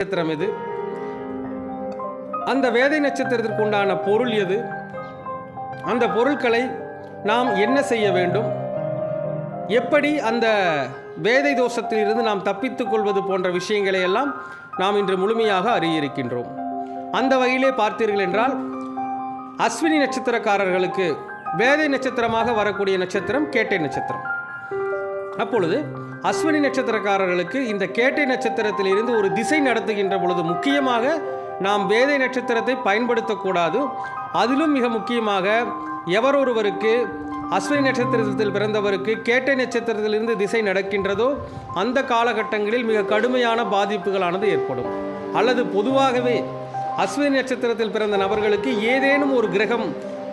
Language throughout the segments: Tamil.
நட்சத்திரம் எது? அந்த வேதை நட்சத்திரத்திற்கு உண்டான பொருள் எது? அந்த பொருட்களை நாம் என்ன செய்ய வேண்டும்? எப்படி அந்த வேதை தோஷத்திலிருந்து நாம் தப்பித்துக் கொள்வது போன்ற விஷயங்களை எல்லாம் நாம் இன்று முழுமையாக அறியிருக்கின்றோம். அந்த வகையிலே பார்த்தீர்கள் என்றால் அஸ்வினி நட்சத்திரக்காரர்களுக்கு வேதை நட்சத்திரமாக வரக்கூடிய நட்சத்திரம் கேட்டை நட்சத்திரம். அப்பொழுது அஸ்வினி நட்சத்திரக்காரர்களுக்கு இந்த கேட்டை நட்சத்திரத்தில் இருந்து ஒரு திசை நடத்துகின்ற பொழுது முக்கியமாக நாம் வேதை நட்சத்திரத்தை பயன்படுத்தக்கூடாது. அதிலும் மிக முக்கியமாக எவரொருவருக்கு அஸ்வினி நட்சத்திரத்தில் பிறந்தவருக்கு கேட்டை நட்சத்திரத்திலிருந்து திசை நடக்கின்றதோ அந்த காலகட்டங்களில் மிக கடுமையான பாதிப்புகளானது ஏற்படும். அல்லது பொதுவாகவே அஸ்வினி நட்சத்திரத்தில் பிறந்த நபர்களுக்கு ஏதேனும் ஒரு கிரகம்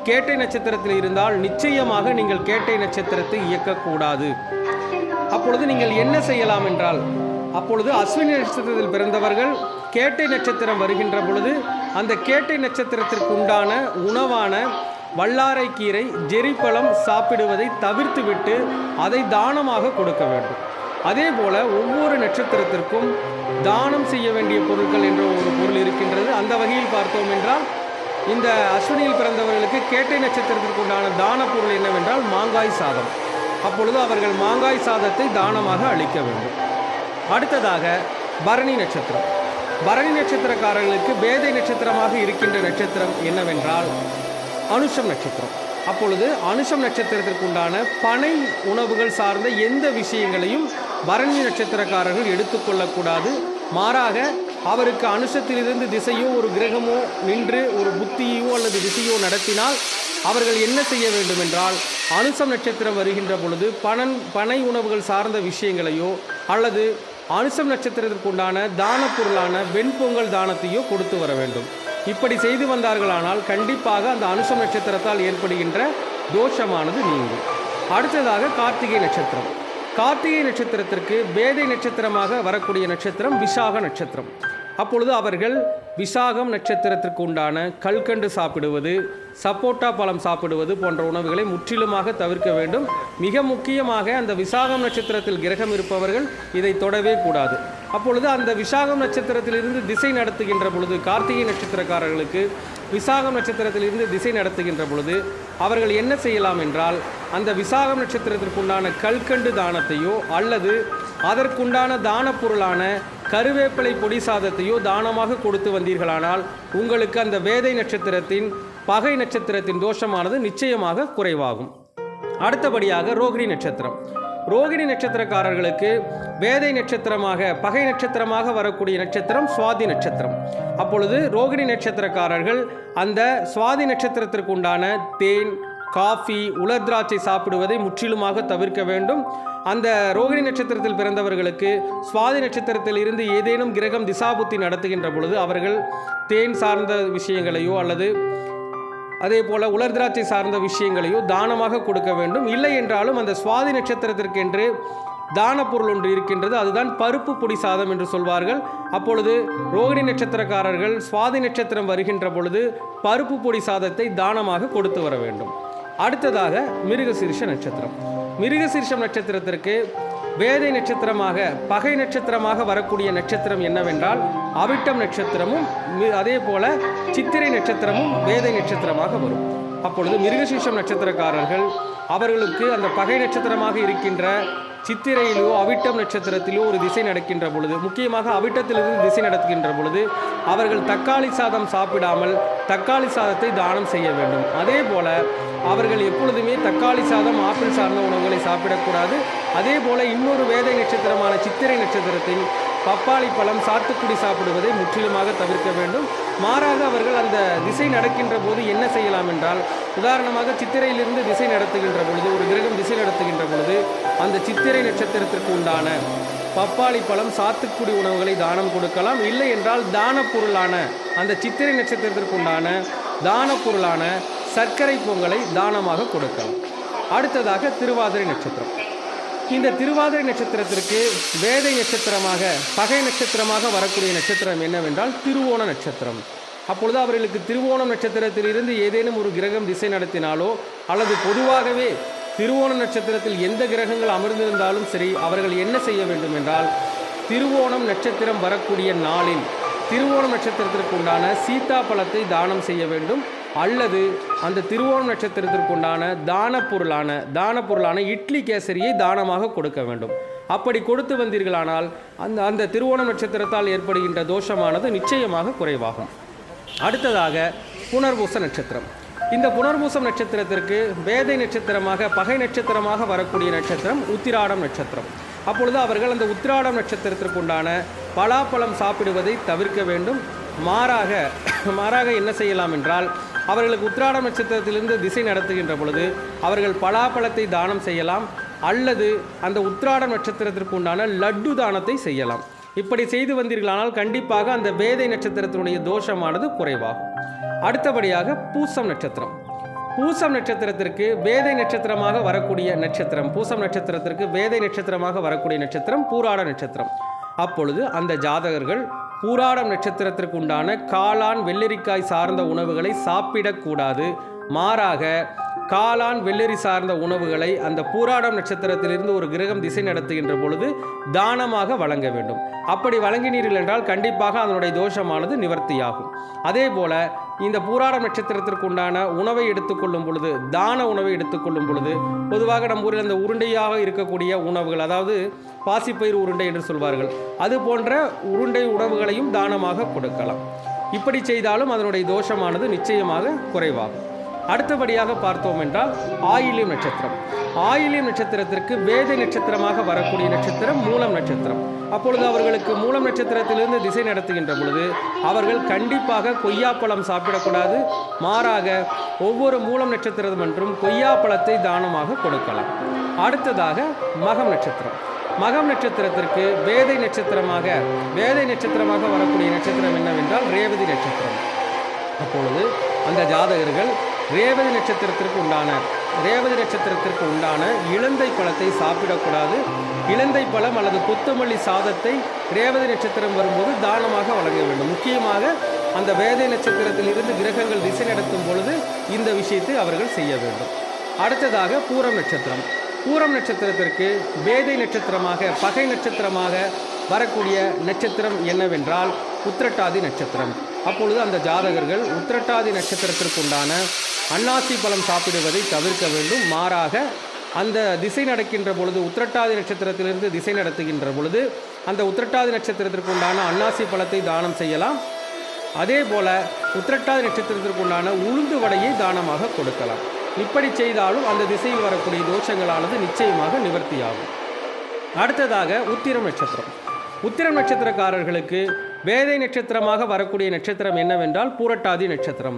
கேட்டை நட்சத்திரத்தில் இருந்தால் நிச்சயமாக நீங்கள் கேட்டை நட்சத்திரத்தை இயக்கக்கூடாது. அப்பொழுது நீங்கள் என்ன செய்யலாம் என்றால் அப்பொழுது அஸ்வினி நட்சத்திரத்தில் பிறந்தவர்கள் கேட்டை நட்சத்திரம் வருகின்ற பொழுது அந்த கேட்டை நட்சத்திரத்திற்கு உண்டான உணவான வல்லாரைக்கீரை ஜெரிப்பழம் சாப்பிடுவதை தவிர்த்துவிட்டு அதை தானமாக கொடுக்க வேண்டும். அதே போல ஒவ்வொரு நட்சத்திரத்திற்கும் தானம் செய்ய வேண்டிய பொருட்கள் என்ற ஒரு பொருள் இருக்கின்றது. அந்த வகையில் பார்த்தோம் என்றால் இந்த அஸ்வினியில் பிறந்தவர்களுக்கு கேட்டை நட்சத்திரத்திற்கு உண்டான தான பொருள் என்னவென்றால் மாங்காய் சாதம். அப்பொழுது அவர்கள் மாங்காய் சாதத்தை தானமாக அளிக்க வேண்டும். அடுத்ததாக பரணி நட்சத்திரம். பரணி நட்சத்திரக்காரர்களுக்கு வேதை நட்சத்திரமாக இருக்கின்ற நட்சத்திரம் என்னவென்றால் அனுஷம் நட்சத்திரம். அப்பொழுது அனுஷம் நட்சத்திரத்திற்குண்டான பனை உணவுகள் சார்ந்த எந்த விஷயங்களையும் பரணி நட்சத்திரக்காரர்கள் எடுத்துக்கொள்ளக்கூடாது மாறாக அவருக்கு அனுஷத்திலிருந்து திசையோ ஒரு கிரகமோ நின்று ஒரு புத்தியோ அல்லது திசையோ நடத்தினால் அவர்கள் என்ன செய்ய வேண்டும் என்றால் அனுசம் நட்சத்திரம் வருகின்ற பொழுது பணன் பனை உணவுகள் சார்ந்த விஷயங்களையோ அல்லது அனுசம் நட்சத்திரத்திற்கு உண்டான தான பொருளான வெண்பொங்கல் தானத்தையோ கொடுத்து வர வேண்டும். இப்படி செய்து வந்தார்களானால் கண்டிப்பாக அந்த அனுசம் நட்சத்திரத்தால் ஏற்படுகின்ற தோஷமானது நீங்கும். அடுத்ததாக கார்த்திகை நட்சத்திரம். கார்த்திகை நட்சத்திரத்திற்கு வேதை நட்சத்திரமாக வரக்கூடிய நட்சத்திரம் விசாக நட்சத்திரம். அப்பொழுது அவர்கள் விசாகம் நட்சத்திரத்திற்கு உண்டான கல்கண்டு சாப்பிடுவது சப்போட்டா பழம் சாப்பிடுவது போன்ற உணவுகளை முற்றிலுமாக தவிர்க்க வேண்டும். மிக முக்கியமாக அந்த விசாகம் நட்சத்திரத்தில் கிரகம் இருப்பவர்கள் இதை தொடவே கூடாது. அப்பொழுது அந்த விசாகம் நட்சத்திரத்திலிருந்து திசை நடத்துகின்ற பொழுது கார்த்திகை நட்சத்திரக்காரர்களுக்கு விசாகம் நட்சத்திரத்திலிருந்து திசை நடத்துகின்ற பொழுது அவர்கள் என்ன செய்யலாம் என்றால் அந்த விசாகம் நட்சத்திரத்திற்குண்டான கல்கண்டு தானத்தையோ அல்லது அதற்குண்டான தான பொருளான கருவேப்பிலை பொடி சாதத்தையோ தானமாக கொடுத்து வந்தீர்களானால் உங்களுக்கு அந்த வேதை நட்சத்திரத்தின் பகை நட்சத்திரத்தின் தோஷமானது நிச்சயமாக குறைவாகும். அடுத்தபடியாக ரோகிணி நட்சத்திரம். ரோகிணி நட்சத்திரக்காரர்களுக்கு வேதை நட்சத்திரமாக பகை நட்சத்திரமாக வரக்கூடிய நட்சத்திரம் சுவாதி நட்சத்திரம். அப்பொழுது ரோகிணி நட்சத்திரக்காரர்கள் அந்த சுவாதி நட்சத்திரத்திற்கு உண்டான தேன் காஃபி உலர் திராட்சை சாப்பிடுவதை முற்றிலுமாக தவிர்க்க வேண்டும். அந்த ரோகிணி நட்சத்திரத்தில் பிறந்தவர்களுக்கு சுவாதி நட்சத்திரத்தில் இருந்து ஏதேனும் கிரகம் திசாபுத்தி நடத்துகின்ற பொழுது அவர்கள் தேன் சார்ந்த விஷயங்களையோ அல்லது அதே போல் உலர் திராட்சை சார்ந்த விஷயங்களையோ தானமாக கொடுக்க வேண்டும். இல்லை என்றாலும் அந்த சுவாதி நட்சத்திரத்திற்கென்று தான பொருள் ஒன்று இருக்கின்றது. அதுதான் பருப்பு பொடி சாதம் என்று சொல்வார்கள். அப்பொழுது ரோகிணி நட்சத்திரக்காரர்கள் சுவாதி நட்சத்திரம் வருகின்ற பொழுது பருப்பு பொடி சாதத்தை தானமாக கொடுத்து வர வேண்டும். அடுத்ததாக மிருகசீர்ஷ நட்சத்திரம். மிருகசீர்ஷம் நட்சத்திரத்திற்கு வேதை நட்சத்திரமாக பகை நட்சத்திரமாக வரக்கூடிய நட்சத்திரம் என்னவென்றால் அவிட்டம் நட்சத்திரமும் அதே போல சித்திரை நட்சத்திரமும் வேதை நட்சத்திரமாக வரும். அப்பொழுது மிருகசீர்ஷம் நட்சத்திரக்காரர்கள் அவர்களுக்கு அந்த பகை நட்சத்திரமாக இருக்கின்ற சித்திரையிலோ அவிட்டம் நட்சத்திரத்திலோ ஒரு திசை நடக்கின்ற பொழுது முக்கியமாக அவிட்டத்திலிருந்து திசை நடத்துகின்ற பொழுது அவர்கள் தக்காளி சாதம் சாப்பிடாமல் தக்காளி சாதத்தை தானம் செய்ய வேண்டும். அதே போல அவர்கள் எப்பொழுதுமே தக்காளி சாதம் ஆப்பிள் சார்ந்த உணவுகளை சாப்பிடக்கூடாது. அதே போல இன்னொரு வேதை நட்சத்திரமான சித்திரை நட்சத்திரத்தின் பப்பாளி பழம் சாத்துக்குடி சாப்பிடுவதை முற்றிலுமாக தவிர்க்க வேண்டும். மாறாக அவர்கள் அந்த திசை நடக்கின்ற போது என்ன செய்யலாம் என்றால் உதாரணமாக சித்திரையிலிருந்து திசை நடத்துகின்ற பொழுது ஒரு கிரகம் திசை நடத்துகின்ற பொழுது அந்த சித்திரை நட்சத்திரத்திற்கு உண்டான பப்பாளி பழம் சாத்துக்குடி உணவுகளை தானம் கொடுக்கலாம். இல்லை என்றால் தான பொருளான அந்த சித்திரை நட்சத்திரத்திற்கு உண்டான தான பொருளான சர்க்கரை பொங்கலை தானமாக கொடுக்கலாம். அடுத்ததாக திருவாதிரை நட்சத்திரம். இந்த திருவாதிரை நட்சத்திரத்திற்கு வேதை நட்சத்திரமாக பகை நட்சத்திரமாக வரக்கூடிய நட்சத்திரம் என்னவென்றால் திருவோண நட்சத்திரம். அப்பொழுது அவர்களுக்கு திருவோணம் நட்சத்திரத்திலிருந்து ஏதேனும் ஒரு கிரகம் திசை நடத்தினாலோ அல்லது பொதுவாகவே திருவோண நட்சத்திரத்தில் எந்த கிரகங்கள் அமர்ந்திருந்தாலும் சரி அவர்கள் என்ன செய்ய வேண்டும் என்றால் திருவோணம் நட்சத்திரம் வரக்கூடிய நாளில் திருவோணம் நட்சத்திரத்திற்கு உண்டான சீதா பழத்தை தானம் செய்ய வேண்டும். அல்லது அந்த திருவோணம் நட்சத்திரத்திற்கு உண்டான தான பொருளான தான பொருளான இட்லி கேசரியை தானமாக கொடுக்க வேண்டும். அப்படி கொடுத்து வந்தீர்களானால் அந்த அந்த திருவோணம் நட்சத்திரத்தால் ஏற்படுகின்ற தோஷமானது நிச்சயமாக குறைவாகும். அடுத்ததாக புனர்பூச நட்சத்திரம். இந்த புனர்பூசம் நட்சத்திரத்திற்கு வேதை நட்சத்திரமாக பகை நட்சத்திரமாக வரக்கூடிய நட்சத்திரம் உத்திராடம் நட்சத்திரம். அப்பொழுது அவர்கள் அந்த உத்திராடம் நட்சத்திரத்திற்கு உண்டான பலாப்பழம் சாப்பிடுவதை தவிர்க்க வேண்டும். மாறாக மாறாக என்ன செய்யலாம் என்றால் அவர்களுக்கு உத்திராடம் நட்சத்திரத்திலிருந்து திசை நடத்துகின்ற பொழுது அவர்கள் பலாப்பழத்தை தானம் செய்யலாம் அல்லது அந்த உத்திராடம் நட்சத்திரத்திற்கு உண்டான லட்டு தானத்தை செய்யலாம். இப்படி செய்து வந்தீர்களானால் கண்டிப்பாக அந்த வேதை நட்சத்திரத்தினுடைய தோஷமானது குறைவாகும். அடுத்தபடியாக பூசம் நட்சத்திரம். பூசம் நட்சத்திரத்திற்கு வேதை நட்சத்திரமாக வரக்கூடிய நட்சத்திரம். பூசம் நட்சத்திரத்திற்கு வேதை நட்சத்திரமாக வரக்கூடிய நட்சத்திரம் பூராட நட்சத்திரம். அப்பொழுது அந்த ஜாதகர்கள் பூராடம் நட்சத்திரத்திற்கு உண்டான காளான் வெள்ளரிக்காய் சார்ந்த உணவுகளை சாப்பிடக்கூடாது. மாறாக காளான் வெள்ளரி சார்ந்த உணவுகளை அந்த பூராடம் நட்சத்திரத்திலிருந்து ஒரு கிரகம் திசை நடத்துகின்ற பொழுது தானமாக வழங்க வேண்டும். அப்படி வழங்கினீர்கள் என்றால் கண்டிப்பாக அதனுடைய தோஷமானது நிவர்த்தியாகும். அதே போல இந்த பூராடம் நட்சத்திரத்திற்கு உண்டான உணவை எடுத்துக்கொள்ளும் பொழுது தான உணவை எடுத்துக்கொள்ளும் பொழுது பொதுவாக நம்ம ஊரில் அந்த உருண்டையாக இருக்கக்கூடிய உணவுகள் அதாவது பாசிப்பயிர் உருண்டை என்று சொல்வார்கள் அது போன்ற உருண்டை உணவுகளையும் தானமாக கொடுக்கலாம். இப்படி செய்தாலும் அதனுடைய தோஷமானது நிச்சயமாக குறைவாகும். அடுத்தபடியாக பார்த்தோம் என்றால் ஆயிலியம் நட்சத்திரம். ஆயிலியம் நட்சத்திரத்திற்கு வேதை நட்சத்திரமாக வரக்கூடிய நட்சத்திரம் மூலம் நட்சத்திரம். அப்பொழுது அவர்களுக்கு மூலம் நட்சத்திரத்திலிருந்து திசை நடத்துகின்ற பொழுது அவர்கள் கண்டிப்பாக கொய்யாப்பழம் சாப்பிடக்கூடாது. மாறாக ஒவ்வொரு மூலம் நட்சத்திரம் என்றும் கொய்யாப்பழத்தை தானமாக கொடுக்கலாம். அடுத்ததாக மகம் நட்சத்திரம். மகம் நட்சத்திரத்திற்கு வேதை நட்சத்திரமாக வேதை நட்சத்திரமாக வரக்கூடிய நட்சத்திரம் என்னவென்றால் ரேவதி நட்சத்திரம். அப்பொழுது அந்த ஜாதகர்கள் ரேவதி நட்சத்திரத்திற்கு உண்டான ரேவதி நட்சத்திரத்திற்கு உண்டான இளந்தை பழத்தை சாப்பிடக்கூடாது. இளந்தை பழம் அல்லது கொத்தமல்லி சாதத்தை ரேவதி நட்சத்திரம் வரும்போது தானமாக வழங்க வேண்டும். முக்கியமாக அந்த வேதை நட்சத்திரத்தில் இருந்து கிரகங்கள் திசை நடத்தும் பொழுது இந்த விஷயத்தை அவர்கள் செய்ய வேண்டும். அடுத்ததாக பூரம் நட்சத்திரம். பூரம் நட்சத்திரத்திற்கு வேதை நட்சத்திரமாக பகை நட்சத்திரமாக வரக்கூடிய நட்சத்திரம் என்னவென்றால் உத்திரட்டாதி நட்சத்திரம். அப்பொழுது அந்த ஜாதகர்கள் உத்திரட்டாதி நட்சத்திரத்திற்குண்டான அன்னாசி பழம் சாப்பிடுவதை தவிர்க்க வேண்டும். மாறாக அந்த திசை நடக்கின்ற பொழுது உத்திரட்டாதி நட்சத்திரத்திலிருந்து திசை நடத்துகின்ற பொழுது அந்த உத்திரட்டாதி நட்சத்திரத்திற்கு உண்டான அன்னாசி பழத்தை தானம் செய்யலாம். அதே போல உத்திரட்டாதி நட்சத்திரத்திற்கு உண்டான உளுந்து வடையை தானமாக கொடுக்கலாம். இப்படி செய்தாலும் அந்த திசையில் வரக்கூடிய தோஷங்களானது நிச்சயமாக நிவர்த்தியாகும். அடுத்ததாக உத்திரம் நட்சத்திரம். உத்திரம் நட்சத்திரக்காரர்களுக்கு வேதை நட்சத்திரமாக வரக்கூடிய நட்சத்திரம் என்னவென்றால் பூரட்டாதி நட்சத்திரம்.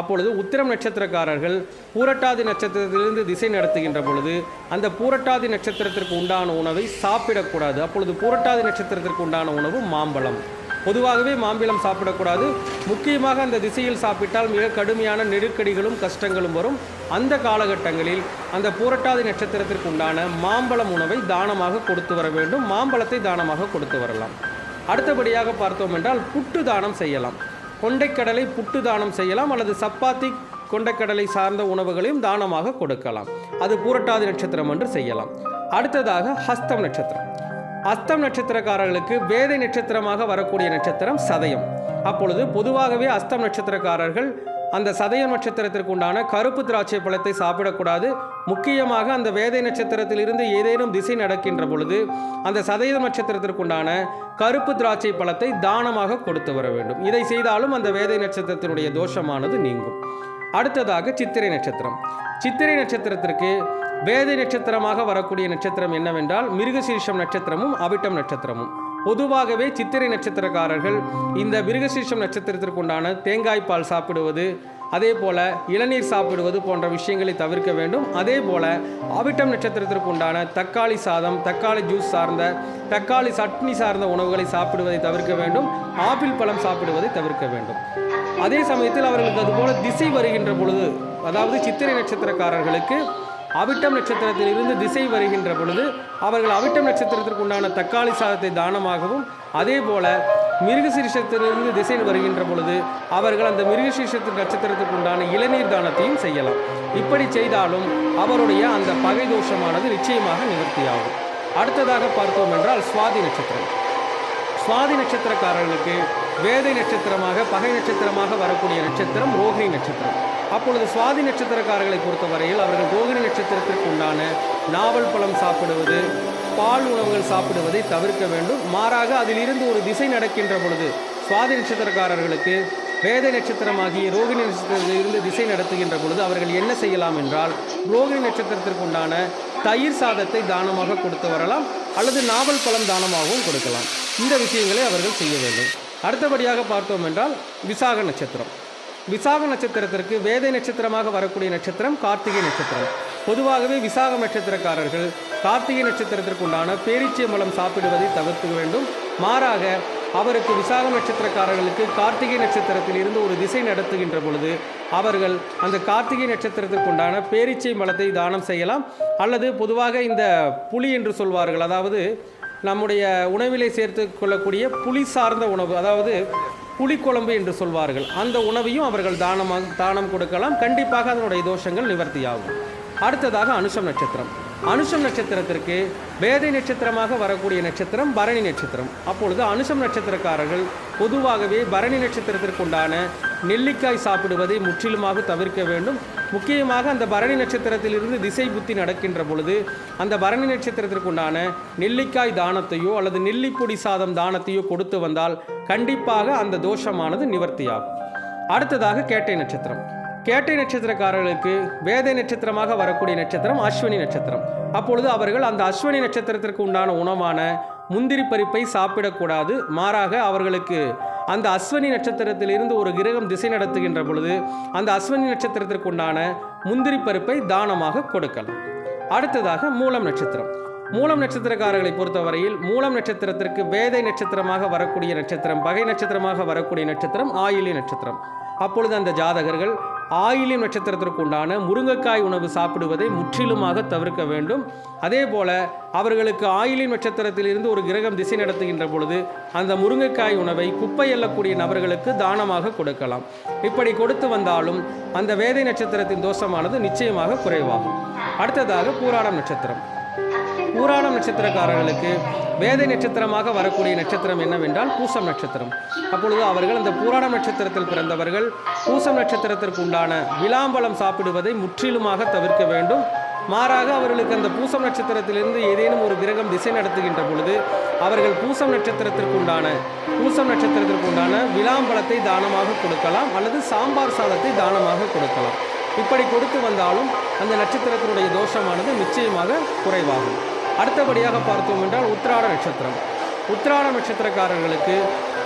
அப்பொழுது உத்திரம் நட்சத்திரக்காரர்கள் பூரட்டாதி நட்சத்திரத்திலிருந்து திசை நடத்துகின்ற பொழுது அந்த பூரட்டாதி நட்சத்திரத்திற்கு உண்டான உணவை சாப்பிடக்கூடாது. அப்பொழுது பூரட்டாதி நட்சத்திரத்திற்கு உண்டான உணவு மாம்பழம். பொதுவாகவே மாம்பழம் சாப்பிடக்கூடாது. முக்கியமாக அந்த திசையில் சாப்பிட்டால் மிக கடுமையான நெருக்கடிகளும் கஷ்டங்களும் வரும். அந்த காலகட்டங்களில் அந்த பூரட்டாதி நட்சத்திரத்திற்கு உண்டான மாம்பழம் உணவை தானமாக கொடுத்து வர வேண்டும். மாம்பழத்தை தானமாக கொடுத்து வரலாம். அடுத்தபடியாக பார்த்தோம் என்றால் புட்டு தானம் செய்யலாம். கொண்டைக்கடலை புட்டு தானம் செய்யலாம் அல்லது சப்பாத்தி கொண்டைக்கடலை சார்ந்த உணவுகளையும் தானமாக கொடுக்கலாம். அது பூரட்டாதி நட்சத்திரம் என்று செய்யலாம். அடுத்ததாக ஹஸ்தம் நட்சத்திரம். அஸ்தம் நட்சத்திரக்காரர்களுக்கு வேதை நட்சத்திரமாக வரக்கூடிய நட்சத்திரம் சதயம். அப்பொழுது பொதுவாகவே அஸ்தம் நட்சத்திரக்காரர்கள் அந்த சதய நட்சத்திரத்திற்கு உண்டான கருப்பு திராட்சை பழத்தை சாப்பிடக்கூடாது. முக்கியமாக அந்த வேதை நட்சத்திரத்திலிருந்து ஏதேனும் திசை நடக்கின்ற பொழுது அந்த சதய நட்சத்திரத்திற்குண்டான கருப்பு திராட்சை பழத்தை தானமாக கொடுத்து வர வேண்டும். இதை செய்தாலும் அந்த வேதை நட்சத்திரத்தினுடைய தோஷமானது நீங்கும். அடுத்ததாக சித்திரை நட்சத்திரம். சித்திரை நட்சத்திரத்திற்கு வேதை நட்சத்திரமாக வரக்கூடிய நட்சத்திரம் என்னவென்றால் மிருகசீர்ஷம் நட்சத்திரமும் அவிட்டம் நட்சத்திரமும். பொதுவாகவே சித்திரை நட்சத்திரக்காரர்கள் இந்த மிருகசீஷம் நட்சத்திரத்திற்கு உண்டான தேங்காய் பால் சாப்பிடுவது அதே போல இளநீர் சாப்பிடுவது போன்ற விஷயங்களை தவிர்க்க வேண்டும். அதே போல அவிட்டம் நட்சத்திரத்திற்கு உண்டான தக்காளி சாதம் தக்காளி ஜூஸ் சார்ந்த தக்காளி சட்னி சார்ந்த உணவுகளை சாப்பிடுவதை தவிர்க்க வேண்டும். ஆப்பிள் பழம் சாப்பிடுவதை தவிர்க்க வேண்டும். அதே சமயத்தில் அவர்களுக்கு அதுபோல திசை வருகின்ற பொழுது அதாவது சித்திரை நட்சத்திரக்காரர்களுக்கு அவிட்டம் நட்சத்திரத்திலிருந்து திசை வருகின்ற பொழுது அவர்கள் அவிட்டம் நட்சத்திரத்திற்கு உண்டான தக்காளி சாதத்தை தானமாகவும் அதே போல மிருகசீரிஷத்திலிருந்து திசை வருகின்ற பொழுது அவர்கள் அந்த மிருகசீரிஷத்தின் நட்சத்திரத்துக்கு உண்டான இளநீர் தானத்தையும் செய்யலாம். இப்படி செய்தாலும் அவருடைய அந்த பகை தோஷமானது நிச்சயமாக நிவர்த்தியாகும். அடுத்ததாக பார்த்தோம் என்றால் சுவாதி நட்சத்திரம். சுவாதி நட்சத்திரக்காரர்களுக்கு வேதை நட்சத்திரமாக பகை நட்சத்திரமாக வரக்கூடிய நட்சத்திரம் ரோகிணி நட்சத்திரம். அப்பொழுது சுவாதி நட்சத்திரக்காரர்களை பொறுத்தவரையில் அவர்கள் ரோகிணி நட்சத்திரத்திற்கு உண்டான நாவல் பழம் சாப்பிடுவது பால் உணவுகள் சாப்பிடுவதை தவிர்க்க வேண்டும். மாறாக அதிலிருந்து ஒரு திசை நடக்கின்ற பொழுது சுவாதி நட்சத்திரக்காரர்களுக்கு வேத நட்சத்திரமாகிய ரோகிணி நட்சத்திரத்திலிருந்து திசை நடத்துகின்ற பொழுது அவர்கள் என்ன செய்யலாம் என்றால் ரோகிணி நட்சத்திரத்திற்கு உண்டான தயிர் சாதத்தை தானமாக கொடுத்து வரலாம் அல்லது நாவல் பழம் தானமாகவும் கொடுக்கலாம். இந்த விஷயங்களை அவர்கள் செய்ய வேண்டும். அடுத்தபடியாக பார்த்தோம் என்றால் விசாக நட்சத்திரம். விசாக நட்சத்திரத்திற்கு வேதை நட்சத்திரமாக வரக்கூடிய நட்சத்திரம் கார்த்திகை நட்சத்திரம். பொதுவாகவே விசாக நட்சத்திரக்காரர்கள் கார்த்திகை நட்சத்திரத்திற்கு உண்டான மலம் சாப்பிடுவதை தவிர்க்க வேண்டும். மாறாக அவருக்கு விசாக நட்சத்திரக்காரர்களுக்கு கார்த்திகை நட்சத்திரத்தில் இருந்து ஒரு திசை நடத்துகின்ற பொழுது அவர்கள் அந்த கார்த்திகை நட்சத்திரத்திற்கு உண்டான பேரிச்சை மலத்தை தானம் செய்யலாம். அல்லது பொதுவாக இந்த புலி என்று சொல்வார்கள். அதாவது நம்முடைய உணவிலே சேர்த்து கொள்ளக்கூடிய புளி சார்ந்த உணவு அதாவது புளிக்குழம்பு என்று சொல்வார்கள். அந்த உணவையும் அவர்கள் தானமாக தானம் கொடுக்கலாம். கண்டிப்பாக அதனுடைய தோஷங்கள் நிவர்த்தியாகும். அடுத்ததாக அனுஷம் நட்சத்திரம். அனுஷம் நட்சத்திரத்திற்கு வேதை நட்சத்திரமாக வரக்கூடிய நட்சத்திரம் பரணி நட்சத்திரம். அப்பொழுது அனுஷம் நட்சத்திரக்காரர்கள் பொதுவாகவே பரணி நட்சத்திரத்திற்கு உண்டான நெல்லிக்காய் சாப்பிடுவதை முற்றிலுமாக தவிர்க்க வேண்டும். முக்கியமாக அந்த பரணி நட்சத்திரத்திலிருந்து திசை புத்தி நடக்கின்ற பொழுது அந்த பரணி நட்சத்திரத்திற்கு உண்டான நெல்லிக்காய் தானத்தையோ அல்லது நெல்லிப்பொடி சாதம் தானத்தையோ கொடுத்து வந்தால் கண்டிப்பாக அந்த தோஷமானது நிவர்த்தியாகும். அடுத்ததாக கேட்டை நட்சத்திரம். கேட்டை நட்சத்திரக்காரர்களுக்கு வேதை நட்சத்திரமாக வரக்கூடிய நட்சத்திரம் அஸ்வினி நட்சத்திரம். அப்பொழுது அவர்கள் அந்த அஸ்வினி நட்சத்திரத்திற்கு உண்டான உணவான முந்திரி பறிப்பை சாப்பிடக்கூடாது மாறாக அவர்களுக்கு அந்த அஸ்வினி நட்சத்திரத்திலிருந்து ஒரு கிரகம் திசை நடத்துகின்ற பொழுது அந்த அஸ்வினி நட்சத்திரத்திற்கு உண்டான முந்திரி பருப்பை தானமாக கொடுக்கலாம். அடுத்ததாக மூலம் நட்சத்திரம். மூலம் நட்சத்திரக்காரர்களை பொறுத்தவரையில் மூலம் நட்சத்திரத்திற்கு வேதை நட்சத்திரமாக வரக்கூடிய நட்சத்திரம் பகை நட்சத்திரமாக வரக்கூடிய நட்சத்திரம் ஆயிலி நட்சத்திரம். அப்பொழுது அந்த ஜாதகர்கள் ஆயிலி நட்சத்திரத்திற்கு உண்டான முருங்கைக்காய் உணவு சாப்பிடுவதை முற்றிலுமாக தவிர்க்க வேண்டும். அதே போல அவர்களுக்கு ஆயிலி நட்சத்திரத்திலிருந்து ஒரு கிரகம் திசை நடத்துகின்ற பொழுது அந்த முருங்கைக்காய் உணவை குப்பை எல்லக்கூடிய நபர்களுக்கு தானமாக கொடுக்கலாம். இப்படி கொடுத்து வந்தாலும் அந்த வேதை நட்சத்திரத்தின் தோஷமானது நிச்சயமாக குறைவாகும். அடுத்ததாக பூராடம் நட்சத்திரம். பூராணம் நட்சத்திரக்காரர்களுக்கு வேதை நட்சத்திரமாக வரக்கூடிய நட்சத்திரம் என்னவென்றால் பூசம் நட்சத்திரம். அப்பொழுது அவர்கள் அந்த பூராணம் நட்சத்திரத்தில் பிறந்தவர்கள் பூசம் நட்சத்திரத்திற்கு உண்டான விளாம்பழம் சாப்பிடுவதை முற்றிலுமாக தவிர்க்க வேண்டும். மாறாக அவர்களுக்கு அந்த பூசம் நட்சத்திரத்திலிருந்து ஏதேனும் ஒரு கிரகம் திசை நடத்துகின்ற பொழுது அவர்கள் பூசம் நட்சத்திரத்திற்கு உண்டான பூசம் நட்சத்திரத்திற்கு உண்டான விளாம்பழத்தை தானமாக கொடுக்கலாம் அல்லது சாம்பார் சாதத்தை தானமாக கொடுக்கலாம். இப்படி கொடுத்து வந்தாலும் அந்த நட்சத்திரத்தினுடைய தோஷமானது நிச்சயமாக குறைவாகும். அடுத்தபடியாக பார்த்தோம் என்றால் உத்திராட நட்சத்திரம். உத்திராட நட்சத்திரக்காரர்களுக்கு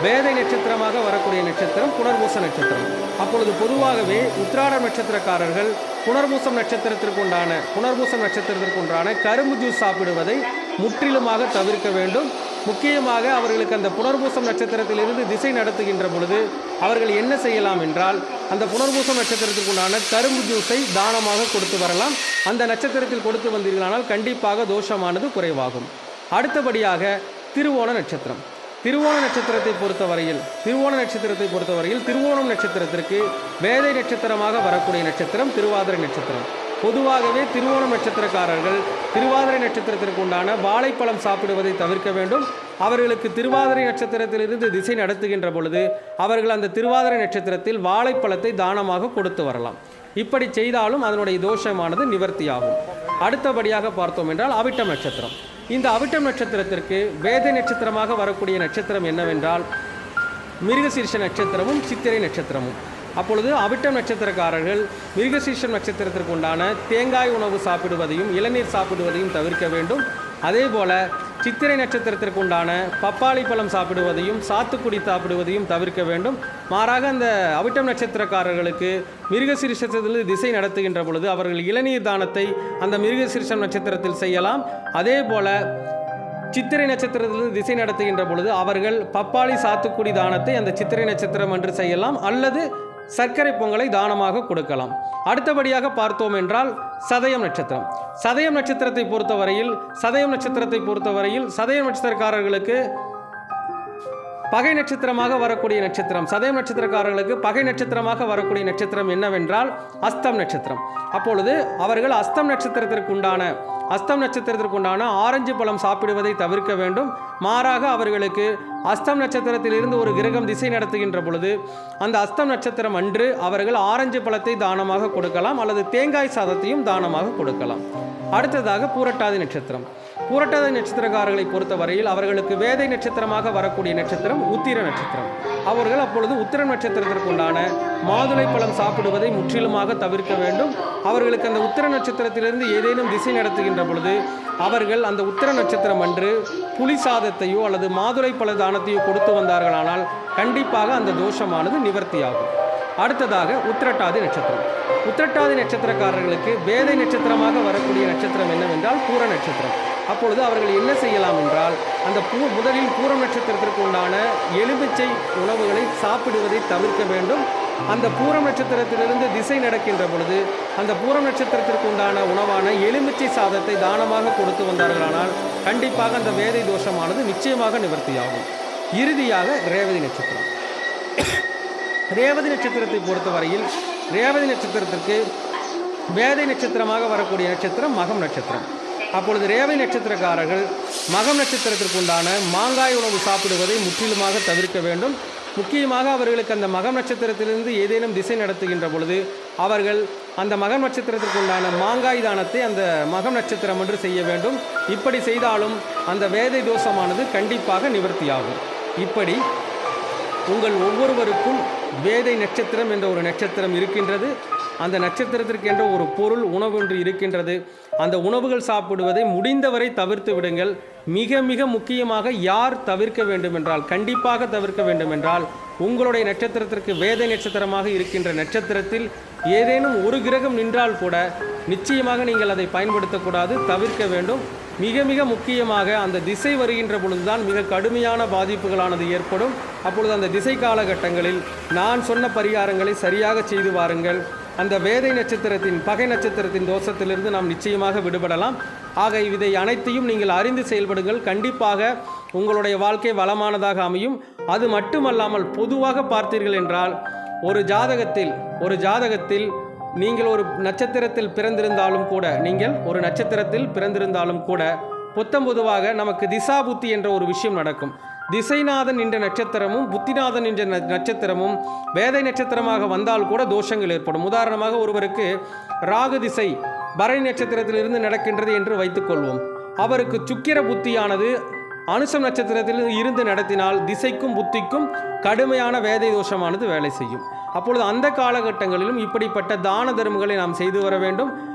வேதை நட்சத்திரமாக வரக்கூடிய நட்சத்திரம் புனர்பூச நட்சத்திரம். அப்பொழுது பொதுவாகவே உத்திராட நட்சத்திரக்காரர்கள் புனர்பூசம் நட்சத்திரத்திற்கு உண்டான புனர்பூசம் நட்சத்திரத்திற்கு உண்டான கரும்பு ஜூஸ் சாப்பிடுவதை முற்றிலுமாக தவிர்க்க வேண்டும். முக்கியமாக அவர்களுக்கு அந்த புனர்பூசம் நட்சத்திரத்திலிருந்து திசை நடத்துகின்ற பொழுது அவர்கள் என்ன செய்யலாம் என்றால் அந்த புனர்பூசம் நட்சத்திரத்துக்கு உண்டான கரும்பு ஜூஸை தானமாக கொடுத்து வரலாம். அந்த நட்சத்திரத்தில் கொடுத்து வந்தீர்களானால் கண்டிப்பாக தோஷமானது குறைவாகும். அடுத்தபடியாக திருவோண நட்சத்திரம். திருவோண நட்சத்திரத்தை பொறுத்தவரையில் திருவோண நட்சத்திரத்தை பொறுத்தவரையில் திருவோணம் நட்சத்திரத்திற்கு வேதை நட்சத்திரமாக வரக்கூடிய நட்சத்திரம் திருவாதிரை நட்சத்திரம். பொதுவாகவே திருவோணம் நட்சத்திரக்காரர்கள் திருவாதிரை நட்சத்திரத்திற்கு உண்டான வாழைப்பழம் சாப்பிடுவதை தவிர்க்க வேண்டும். அவர்களுக்கு திருவாதிரை நட்சத்திரத்திலிருந்து திசை நடத்துகின்ற பொழுது அவர்கள் அந்த திருவாதிரை நட்சத்திரத்தில் வாழைப்பழத்தை தானமாக கொடுத்து வரலாம். இப்படி செய்தாலும் அதனுடைய தோஷமானது நிவர்த்தியாகும். அடுத்தபடியாக பார்த்தோம் என்றால் அவிட்டம் நட்சத்திரம். இந்த அவிட்டம் நட்சத்திரத்திற்கு வேதை நட்சத்திரமாக வரக்கூடிய நட்சத்திரம் என்னவென்றால் மிருகசீர்ஷ நட்சத்திரமும் சித்திரை நட்சத்திரமும். அப்பொழுது அவிட்டம் நட்சத்திரக்காரர்கள் மிருகசீர்ஷம் நட்சத்திரத்திற்கு உண்டான தேங்காய் உணவு சாப்பிடுவதையும் இளநீர் சாப்பிடுவதையும் தவிர்க்க வேண்டும். அதே போல சித்திரை நட்சத்திரத்திற்கு உண்டான பப்பாளி பழம் சாப்பிடுவதையும் சாத்துக்குடி சாப்பிடுவதையும் தவிர்க்க வேண்டும். மாறாக அந்த அவிட்டம் நட்சத்திரக்காரர்களுக்கு மிருகசீரிஷத்திலிருந்து திசை நடத்துகின்ற பொழுது அவர்கள் இளநீர் தானத்தை அந்த மிருகசீரிஷம் நட்சத்திரத்தில் செய்யலாம். அதே போல சித்திரை நட்சத்திரத்திலிருந்து திசை நடத்துகின்ற பொழுது அவர்கள் பப்பாளி சாத்துக்குடி தானத்தை அந்த சித்திரை நட்சத்திரம் என்று செய்யலாம். அல்லது சர்க்கரை பொங்கலை தானமாக கொடுக்கலாம். அடுத்தபடியாக பார்த்தோம் என்றால் சதயம் நட்சத்திரம். சதயம் நட்சத்திரத்தை பொறுத்தவரையில் சதயம் நட்சத்திரத்தை பொறுத்தவரையில் சதயம் நட்சத்திரக்காரர்களுக்கு பகை நட்சத்திரமாக வரக்கூடிய நட்சத்திரம். சதயம் நட்சத்திரக்காரர்களுக்கு பகை நட்சத்திரமாக வரக்கூடிய நட்சத்திரம் என்னவென்றால் அஸ்தம் நட்சத்திரம். அப்பொழுது அவர்கள் அஸ்தம் நட்சத்திரத்திற்கு உண்டான அஸ்தம் நட்சத்திரத்திற்கு உண்டான ஆரஞ்சு பழம் சாப்பிடுவதை தவிர்க்க வேண்டும். மாறாக அவர்களுக்கு அஸ்தம் நட்சத்திரத்திலிருந்து ஒரு கிரகம் திசை நடத்துகின்ற பொழுது அந்த அஸ்தம் நட்சத்திரம் அன்று அவர்கள் ஆரஞ்சு பழத்தை தானமாக கொடுக்கலாம் அல்லது தேங்காய் சாதத்தையும் தானமாக கொடுக்கலாம். அடுத்ததாக பூரட்டாதி நட்சத்திரம். பூரட்டாதி நட்சத்திரக்காரர்களை பொறுத்தவரையில் அவர்களுக்கு வேதை நட்சத்திரமாக வரக்கூடிய நட்சத்திரம் உத்திர நட்சத்திரம். அவர்கள் அப்பொழுது உத்திர நட்சத்திரத்திற்கு உண்டான மாதுளை பழம் சாப்பிடுவதை முற்றிலுமாக தவிர்க்க வேண்டும். அவர்களுக்கு அந்த உத்திர நட்சத்திரத்திலிருந்து ஏதேனும் திசை நடத்துகின்ற வருகின்ற பொழுது அவர்கள் அந்த உத்திர நட்சத்திரம் அன்று புலி சாதத்தையோ அல்லது மாதுளை பழ தானத்தையோ கொடுத்து வந்தார்களானால் கண்டிப்பாக அந்த தோஷமானது நிவர்த்தியாகும். அடுத்ததாக உத்திரட்டாதி நட்சத்திரம். உத்திரட்டாதி நட்சத்திரக்காரர்களுக்கு வேதை நட்சத்திரமாக வரக்கூடிய நட்சத்திரம் என்னவென்றால் பூர நட்சத்திரம். அப்பொழுது அவர்கள் என்ன செய்யலாம் என்றால் அந்த பூ முதலில் பூர நட்சத்திரத்திற்கு உண்டான எலுமிச்சை உணவுகளை சாப்பிடுவதை தவிர்க்க வேண்டும். அந்த பூரம் நட்சத்திரத்திலிருந்து திசை நடக்கின்ற பொழுது அந்த பூரம் நட்சத்திரத்திற்கு உண்டான உணவான எலுமிச்சை சாதத்தை தானமாக கொடுத்து வந்தார்களானால் கண்டிப்பாக அந்த வேதை தோஷமானது நிச்சயமாக நிவர்த்தியாகும். இறுதியாக ரேவதி நட்சத்திரம். ரேவதி நட்சத்திரத்தை பொறுத்தவரையில் ரேவதி நட்சத்திரத்திற்கு வேதை நட்சத்திரமாக வரக்கூடிய நட்சத்திரம் மகம் நட்சத்திரம். அப்பொழுது ரேவதி நட்சத்திரக்காரர்கள் மகம் நட்சத்திரத்திற்கு உண்டான மாங்காய் உணவு சாப்பிடுவதை முற்றிலுமாக தவிர்க்க வேண்டும். முக்கியமாக அவர்களுக்கு அந்த மகம் நட்சத்திரத்திலிருந்து ஏதேனும் திசை நடத்துகின்ற பொழுது அவர்கள் அந்த மகம் நட்சத்திரத்திற்குண்டான மாங்காய் தானத்தை அந்த மகம் நட்சத்திரம் என்று செய்ய வேண்டும். இப்படி செய்தாலும் அந்த வேதை தோஷமானது கண்டிப்பாக நிவர்த்தியாகும். இப்படி உங்கள் ஒவ்வொருவருக்கும் வேதை நட்சத்திரம் என்ற ஒரு நட்சத்திரம் இருக்கின்றது. அந்த நட்சத்திரத்திற்கு என்ற ஒரு பொருள் உணவு ஒன்று இருக்கின்றது. அந்த உணவுகள் சாப்பிடுவதை முடிந்தவரை தவிர்த்து விடுங்கள். மிக மிக முக்கியமாக யார் தவிர்க்க வேண்டும் என்றால் கண்டிப்பாக தவிர்க்க வேண்டும் என்றால் உங்களுடைய நட்சத்திரத்திற்கு வேதை நட்சத்திரமாக இருக்கின்ற நட்சத்திரத்தில் ஏதேனும் ஒரு கிரகம் நின்றால் கூட நிச்சயமாக நீங்கள் அதை பயன்படுத்தக்கூடாது தவிர்க்க வேண்டும். மிக மிக முக்கியமாக அந்த திசை வருகின்ற பொழுதுதான் மிக கடுமையான பாதிப்புகளானது ஏற்படும். அப்பொழுது அந்த திசை காலகட்டங்களில் நான் சொன்ன பரிகாரங்களை சரியாக செய்து வாருங்கள். அந்த வேதை நட்சத்திரத்தின் பகை நட்சத்திரத்தின் தோஷத்திலிருந்து நாம் நிச்சயமாக விடுபடலாம். ஆக இதை அனைத்தையும் நீங்கள் அறிந்து செயல்படுங்கள். கண்டிப்பாக உங்களுடைய வாழ்க்கை வளமானதாக அமையும். அது மட்டுமல்லாமல் பொதுவாக பார்த்தீர்கள் என்றால் ஒரு ஜாதகத்தில் ஒரு ஜாதகத்தில் நீங்கள் ஒரு நட்சத்திரத்தில் பிறந்திருந்தாலும் கூட நீங்கள் ஒரு நட்சத்திரத்தில் பிறந்திருந்தாலும் கூட புத்தம் பொதுவாக நமக்கு திசா புத்தி என்ற ஒரு விஷயம் நடக்கும். திசைநாதன் என்ற நட்சத்திரமும் புத்திநாதன் என்ற ந- நட்சத்திரமும் வேதை நட்சத்திரமாக வந்தால் கூட தோஷங்கள் ஏற்படும். உதாரணமாக ஒருவருக்கு ராகு திசை பரணி நட்சத்திரத்திலிருந்து நடக்கின்றது என்று வைத்துக்கொள்வோம். அவருக்கு சுக்கிர புத்தியானது அனுசம் நட்சத்திரத்தில் இருந்து நடத்தினால் திசைக்கும் புத்திக்கும் கடுமையான வேதை தோஷமானது வேலை செய்யும். அப்பொழுது அந்த காலகட்டங்களிலும் இப்படிப்பட்ட தான தர்மங்களை நாம் செய்து வர வேண்டும்.